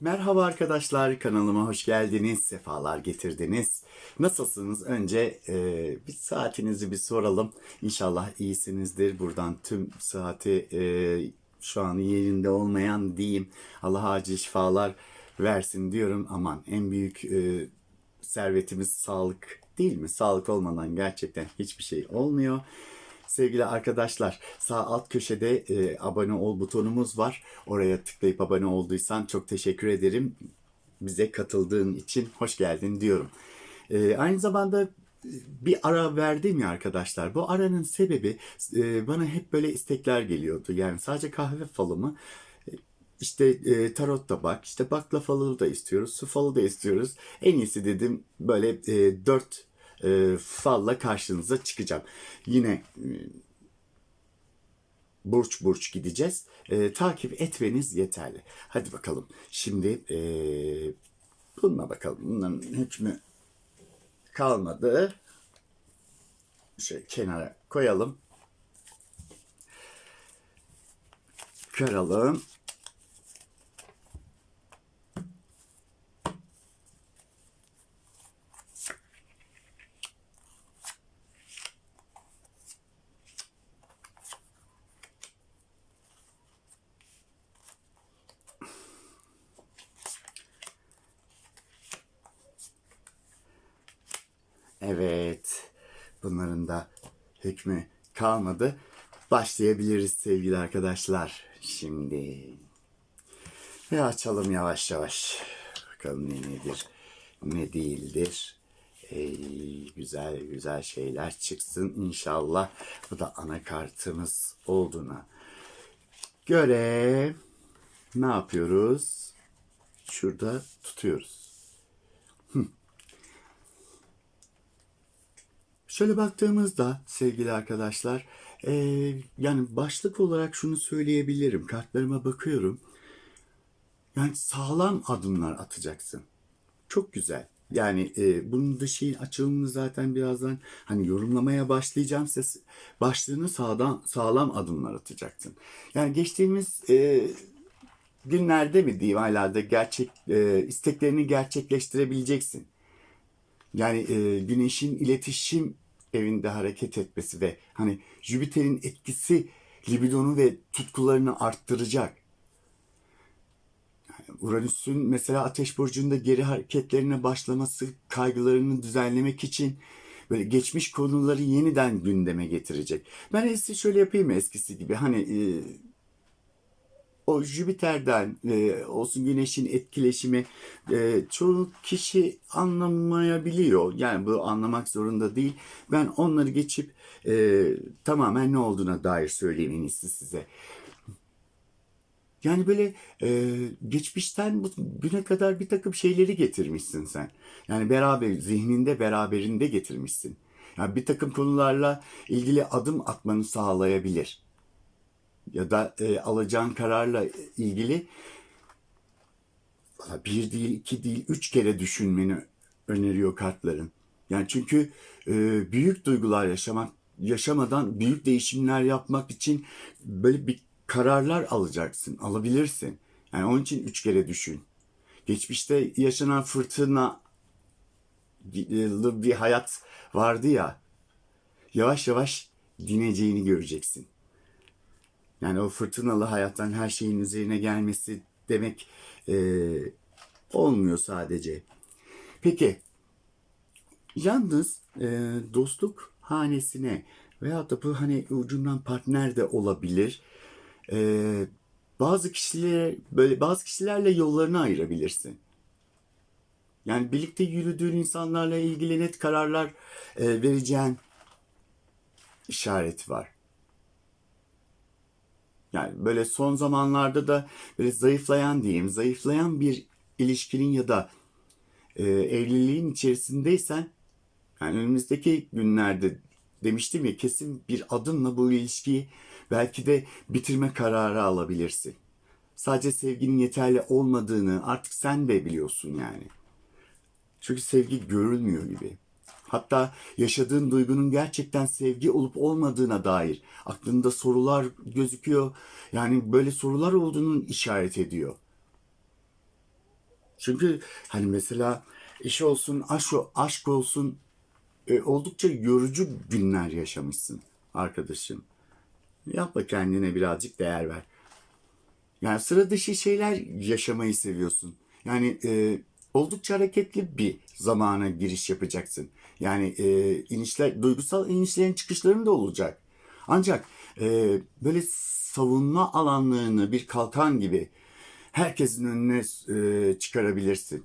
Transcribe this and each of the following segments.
Merhaba arkadaşlar, kanalıma hoş geldiniz, sefalar getirdiniz. Nasılsınız? Önce e, bir saatinizi bir soralım. İnşallah iyisinizdir. Buradan tüm saati e, şu an yerinde olmayan diyeyim. Allah acil şifalar versin diyorum. Aman en büyük e, servetimiz sağlık değil mi? Sağlık olmadan gerçekten hiçbir şey olmuyor. Sevgili arkadaşlar sağ alt köşede e, abone ol butonumuz var. Oraya tıklayıp abone olduysan çok teşekkür ederim. Bize katıldığın için hoş geldin diyorum. E, aynı zamanda e, bir ara verdim ya arkadaşlar. Bu aranın sebebi e, bana hep böyle istekler geliyordu. Yani sadece kahve falı mı? E, İşte e, tarot da bak, işte bakla falı da istiyoruz, su falı da istiyoruz. En iyisi dedim böyle e, dört e, falla karşınıza çıkacağım. Yine e, burç burç gideceğiz. E, takip etmeniz yeterli. Hadi bakalım. Şimdi e, bununla bakalım. Bunların hükmü kalmadı. Şöyle kenara koyalım. Kıralım. Evet. Bunların da hükmü kalmadı. Başlayabiliriz sevgili arkadaşlar. Şimdi ve açalım yavaş yavaş. Bakalım ne nedir, ne değildir. Ey, güzel güzel şeyler çıksın inşallah. Bu da anakartımız olduğuna göre ne yapıyoruz? Şurada tutuyoruz. Şöyle baktığımızda sevgili arkadaşlar, eee, yani başlık olarak şunu söyleyebilirim. Kartlarıma bakıyorum. Yani sağlam adımlar atacaksın. Çok güzel. Yani e, bunun da şeyin açılımını zaten birazdan hani yorumlamaya başlayacağım. Ses başlığını sağdan sağlam adımlar atacaksın. Yani geçtiğimiz e, günlerde mi diyeyim aylarda gerçek e, isteklerini gerçekleştirebileceksin. Yani e, güneşin iletişim evinde hareket etmesi ve hani Jüpiter'in etkisi libidonu ve tutkularını arttıracak. Yani Uranüs'ün mesela Ateş burcunda geri hareketlerine başlaması kaygılarını düzenlemek için böyle geçmiş konuları yeniden gündeme getirecek. Ben eskisi şöyle yapayım mı eskisi gibi hani e, o Jüpiter'den e, olsun Güneş'in etkileşimi e, çoğu kişi anlamayabiliyor. Yani bu anlamak zorunda değil. Ben onları geçip e, tamamen ne olduğuna dair söyleyeyim size. Yani böyle e, geçmişten güne kadar bir takım şeyleri getirmişsin sen. Yani beraber zihninde beraberinde getirmişsin. Yani bir takım konularla ilgili adım atmanı sağlayabilir ya da e, alacağın kararla ilgili bir değil, iki değil, üç kere düşünmeni öneriyor kartların. Yani çünkü e, büyük duygular yaşamak, yaşamadan büyük değişimler yapmak için böyle bir kararlar alacaksın, alabilirsin. Yani onun için üç kere düşün. Geçmişte yaşanan fırtına bir hayat vardı ya, yavaş yavaş dineceğini göreceksin. Yani o fırtınalı hayattan her şeyin üzerine gelmesi demek e, olmuyor sadece. Peki, yalnız e, dostluk hanesine veya da bu hani ucundan partner de olabilir. E, bazı kişiler böyle bazı kişilerle yollarını ayırabilirsin. Yani birlikte yürüdüğün insanlarla ilgili net kararlar e, vereceğin işaret var. Yani böyle son zamanlarda da böyle zayıflayan diyeyim, zayıflayan bir ilişkinin ya da e, evliliğin içerisindeysen yani önümüzdeki günlerde demiştim ya kesin bir adımla bu ilişkiyi belki de bitirme kararı alabilirsin. Sadece sevginin yeterli olmadığını artık sen de biliyorsun yani. Çünkü sevgi görülmüyor gibi. Hatta yaşadığın duygunun gerçekten sevgi olup olmadığına dair aklında sorular gözüküyor. Yani böyle sorular olduğunun işaret ediyor. Çünkü hani mesela iş olsun, aşk, olsun e, oldukça yorucu günler yaşamışsın arkadaşım. Yapma kendine birazcık değer ver. Yani sıra dışı şeyler yaşamayı seviyorsun. Yani e, oldukça hareketli bir zamana giriş yapacaksın. Yani e, inişler, duygusal inişlerin çıkışların da olacak. Ancak e, böyle savunma alanlarını bir kalkan gibi herkesin önüne e, çıkarabilirsin.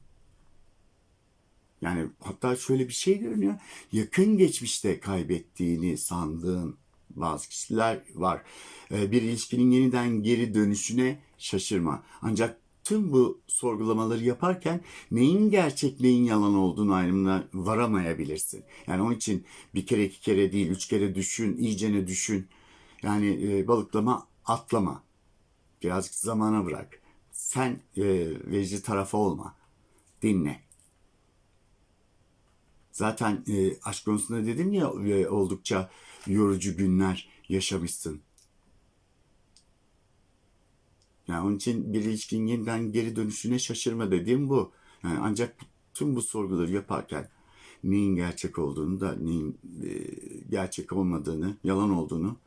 Yani hatta şöyle bir şey görünüyor. Yakın geçmişte kaybettiğini sandığın bazı kişiler var. Ee, Bir ilişkinin yeniden geri dönüşüne şaşırma. Ancak tüm bu sorgulamaları yaparken neyin gerçek neyin yalan olduğunu ayrımına varamayabilirsin. Yani onun için bir kere iki kere değil üç kere düşün, iyicene düşün. Yani e, balıklama atlama. Birazcık zamana bırak. Sen e, verici tarafa olma. Dinle. Zaten e, aşk konusunda dedim ya e, oldukça yorucu günler yaşamışsın. Yani onun için bir ilişkinin yeniden geri dönüşüne şaşırma dediğim bu. Yani ancak tüm bu sorguları yaparken neyin gerçek olduğunu da neyin e, gerçek olmadığını, yalan olduğunu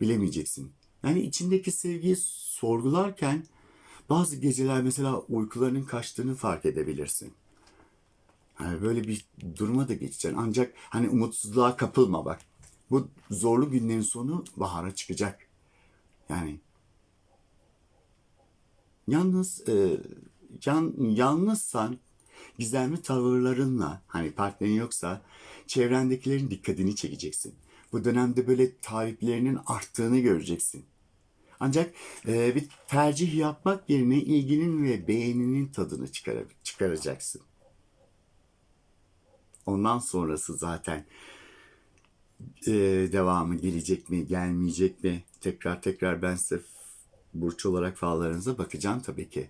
bilemeyeceksin. Yani içindeki sevgiyi sorgularken bazı geceler mesela uykularının kaçtığını fark edebilirsin. Hani böyle bir duruma da geçeceksin. Ancak hani umutsuzluğa kapılma bak. Bu zorlu günlerin sonu bahara çıkacak. Yani yalnız e, yan, yalnızsan gizemli tavırlarınla hani partnerin yoksa çevrendekilerin dikkatini çekeceksin. Bu dönemde böyle taliplerinin arttığını göreceksin. Ancak e, bir tercih yapmak yerine ilginin ve beğeninin tadını çıkar, çıkaracaksın. Ondan sonrası zaten e, devamı gelecek mi, gelmeyecek mi? Tekrar tekrar ben size burç olarak fallarınıza bakacağım tabii ki.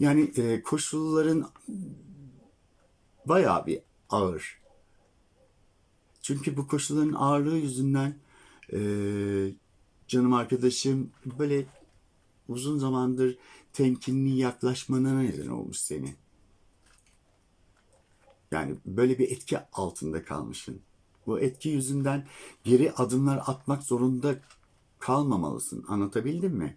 Yani e, koşulların bayağı bir ağır. Çünkü bu koşulların ağırlığı yüzünden e, canım arkadaşım böyle uzun zamandır temkinli yaklaşmana neden olmuş senin. Yani böyle bir etki altında kalmışsın. Bu etki yüzünden geri adımlar atmak zorunda kalmamalısın. Anlatabildim mi?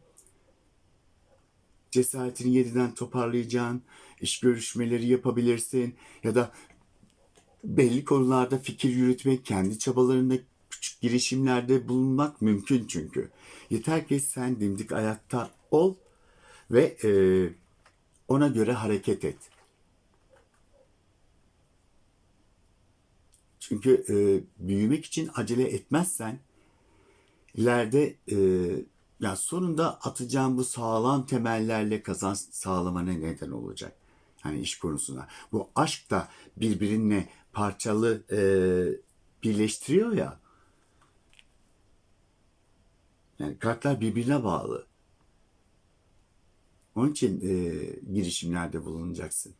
Cesaretini yeniden toparlayacaksın, iş görüşmeleri yapabilirsin ya da belli konularda fikir yürütmek, kendi çabalarında küçük girişimlerde bulunmak mümkün çünkü. Yeter ki sen dimdik ayakta ol ve e, ona göre hareket et. Çünkü e, büyümek için acele etmezsen ileride e, ya sonunda atacağın bu sağlam temellerle kazanç sağlamana neden olacak. Hani iş konusuna. Bu aşk da birbirinle parçalı e, birleştiriyor ya. Yani kartlar birbirine bağlı. Onun için e, girişimlerde bulunacaksın.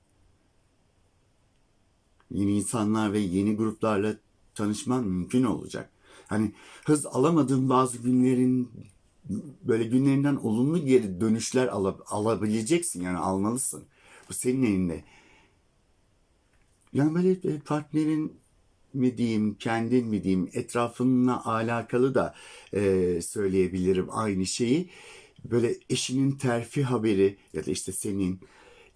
Yeni insanlar ve yeni gruplarla tanışman mümkün olacak. Hani hız alamadığın bazı günlerin böyle günlerinden olumlu geri dönüşler ala- alabileceksin yani almalısın. Bu senin elinde. Yani böyle e, partnerin mi diyeyim, kendin mi diyeyim, etrafınla alakalı da e, söyleyebilirim aynı şeyi. Böyle eşinin terfi haberi ya da işte senin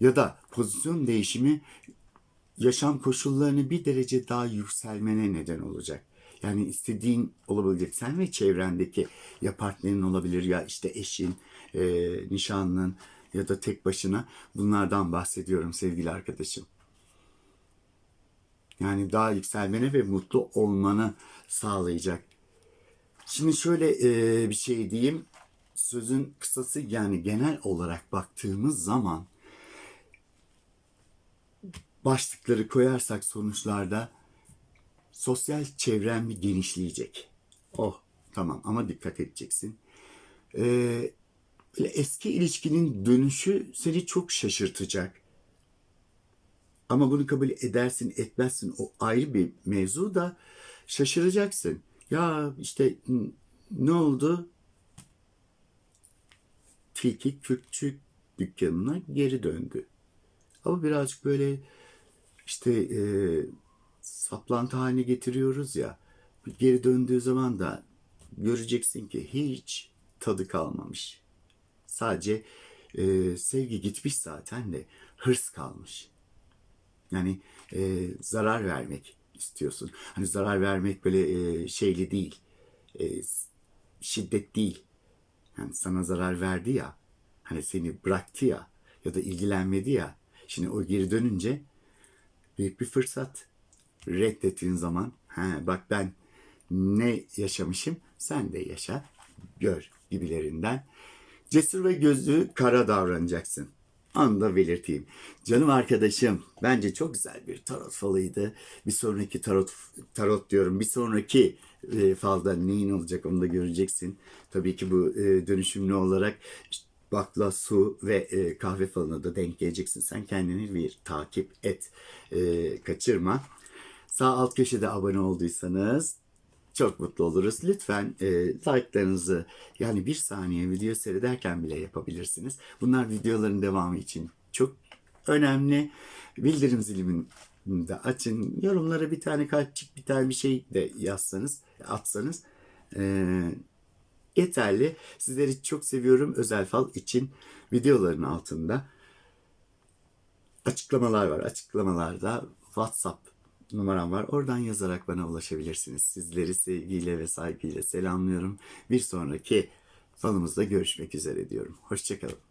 ya da pozisyon değişimi yaşam koşullarını bir derece daha yükselmene neden olacak. Yani istediğin olabilecek sen ve çevrendeki ya partnerin olabilir ya işte eşin, e, nişanlın ya da tek başına bunlardan bahsediyorum sevgili arkadaşım. Yani daha yükselmene ve mutlu olmanı sağlayacak. Şimdi şöyle e, bir şey diyeyim. Sözün kısası yani genel olarak baktığımız zaman başlıkları koyarsak sonuçlarda sosyal çevren genişleyecek. Oh tamam ama dikkat edeceksin. Ee, eski ilişkinin dönüşü seni çok şaşırtacak. Ama bunu kabul edersin etmezsin o ayrı bir mevzu da şaşıracaksın. Ya işte ne oldu? Tilki Kürkçü dükkanına geri döndü. Ama birazcık böyle işte e, saplantı haline getiriyoruz ya. Geri döndüğü zaman da göreceksin ki hiç tadı kalmamış. Sadece e, sevgi gitmiş zaten de hırs kalmış. Yani e, zarar vermek istiyorsun. Hani zarar vermek böyle e, şeyli değil. E, şiddet değil. Yani sana zarar verdi ya. Hani seni bıraktı ya. Ya da ilgilenmedi ya. Şimdi o geri dönünce büyük bir fırsat. Reddettiğin zaman he, bak ben ne yaşamışım sen de yaşa gör gibilerinden. Cesur ve gözü kara davranacaksın. Onu da belirteyim. Canım arkadaşım bence çok güzel bir tarot falıydı. Bir sonraki tarot tarot diyorum. Bir sonraki e, falda neyin olacak onu da göreceksin. Tabii ki bu e, dönüşümlü olarak işte bakla, su ve e, kahve falına da denk geleceksin. Sen kendini bir takip et. E, kaçırma. Sağ alt köşede abone olduysanız çok mutlu oluruz. Lütfen e, like'larınızı yani bir saniye video seyrederken bile yapabilirsiniz. Bunlar videoların devamı için çok önemli. Bildirim zilimini de açın. Yorumlara bir tane kalpçik bir tane bir şey de yazsanız, atsanız e, yeterli. Sizleri çok seviyorum. Özel fal için videoların altında açıklamalar var. Açıklamalarda WhatsApp numaram var. Oradan yazarak bana ulaşabilirsiniz. Sizleri sevgiyle ve saygıyla selamlıyorum. Bir sonraki falımızda görüşmek üzere diyorum. Hoşçakalın.